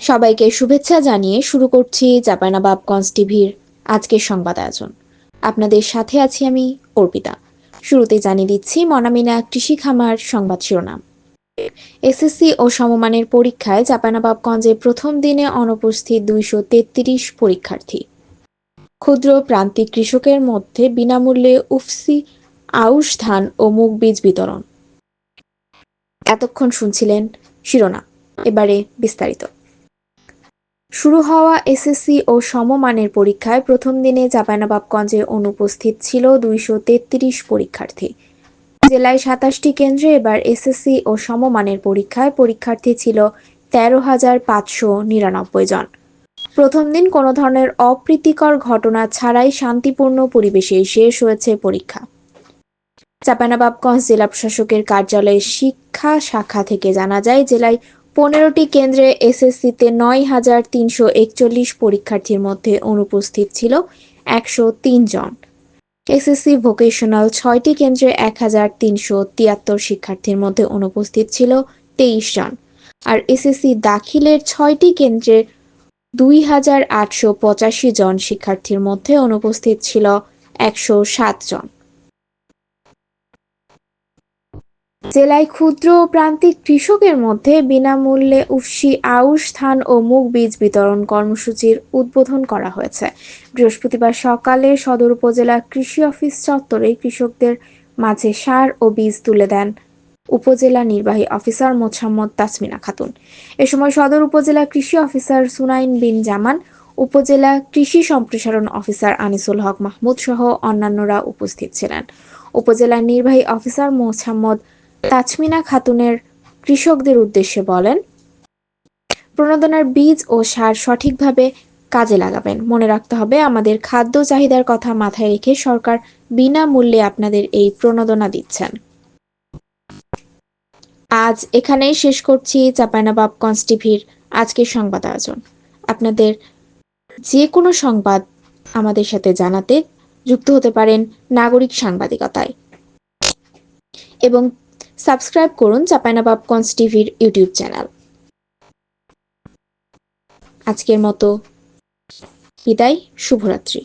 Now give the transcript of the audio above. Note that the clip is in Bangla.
সবাইকে শুভেচ্ছা জানিয়ে শুরু করছি জাপানাবাবগঞ্জ টিভির আজকের সংবাদ আয়োজন। আপনাদের সাথে আছি আমি অর্পিতা। শুরুতে জানিয়ে দিচ্ছি, মনামিনা কৃষি খামার সংবাদ শিরোনাম। এসএসসি ও সমমানের পরীক্ষায় চাপানাবাবগঞ্জে প্রথম দিনে অনুপস্থিত দুইশো তেত্রিশ পরীক্ষার্থী। ক্ষুদ্র প্রান্তিক কৃষকের মধ্যে বিনামূল্যে উফসি, আউশ ধান ও মুগ বীজ বিতরণ। এতক্ষণ শুনছিলেন শিরোনাম। এবারে বিস্তারিত। শুরু হওয়া এসএসসি ও সমমানের পরীক্ষায় প্রথম দিনে চাঁপাইনবাবগঞ্জে অনুপস্থিত ছিল দুইশো তেত্রিশ পরীক্ষার্থী। জেলায় সাতাশটি কেন্দ্রে এবার এসএসসি ও সমমানের পরীক্ষায় পরীক্ষার্থী ছিল তেরো হাজার পাঁচশো নিরানব্বই জন। প্রথম দিন কোনো ধরনের অপ্রীতিকর ঘটনা ছাড়াই শান্তিপূর্ণ পরিবেশে শেষ হয়েছে পরীক্ষা। চাঁপাইনবাবগঞ্জ জেলা প্রশাসকের কার্যালয়ের শিক্ষা শাখা থেকে জানা যায়, জেলায় পনেরোটি কেন্দ্রে এসএসসিতে নয় হাজার তিনশো একচল্লিশ পরীক্ষার্থীর মধ্যে অনুপস্থিত ছিল একশো তিন জন। এসএসসি ভোকেশনাল ছয়টি কেন্দ্রে এক হাজার তিনশো তিয়াত্তর শিক্ষার্থীর মধ্যে অনুপস্থিত ছিল তেইশ জন। আর এসএসসি দাখিলের ছয়টি কেন্দ্রে দুই হাজার আটশো পঁচাশি জন শিক্ষার্থীর মধ্যে অনুপস্থিত ছিল একশো সাত জন। জেলায় ক্ষুদ্র ও প্রান্তিক কৃষকের মধ্যে বিনামূল্যে উফসি আউশ, ধান ও মুগ বীজ বিতরণ কর্মসূচির উদ্বোধন করা হয়েছে। বৃহস্পতিবার সকালে সদর উপজেলা কৃষি অফিস চত্বরে কৃষকদের মাঝে সার ও বীজ তুলে দেন উপজেলা নির্বাহী অফিসার মোছাম্মদ তাসমিনা খাতুন। এ সময় সদর উপজেলা কৃষি অফিসার সুনাইন বিন জামান, উপজেলা কৃষি সম্প্রসারণ অফিসার আনিসুল হক মাহমুদ সহ অন্যান্যরা উপস্থিত ছিলেন। উপজেলা নির্বাহী অফিসার মোছাম্মদ তাছমিনা খাতুনের কৃষকদের উদ্দেশ্যে বলেন, প্রণোদনার বীজ ও সার সঠিকভাবে কাজে লাগাবেন। মনে রাখতে হবে, আমাদের খাদ্য চাহিদার কথা মাথায় রেখে সরকার বিনামূল্যে আপনাদের এই প্রণোদনা দিচ্ছেন। আজ এখানেই শেষ করছি চাপাইনাবাবগঞ্জ টিভির আজকের সংবাদ আয়োজন। আপনাদের যে কোনো সংবাদ আমাদের সাথে জানাতে যুক্ত হতে পারেন নাগরিক সাংবাদিকতায়। এবং সাবস্ক্রাইব করুন চাপাইনাবাবগঞ্জ টিভির ইউটিউব চ্যানেল। আজকের মতো বিদায় শুভরাত্রি।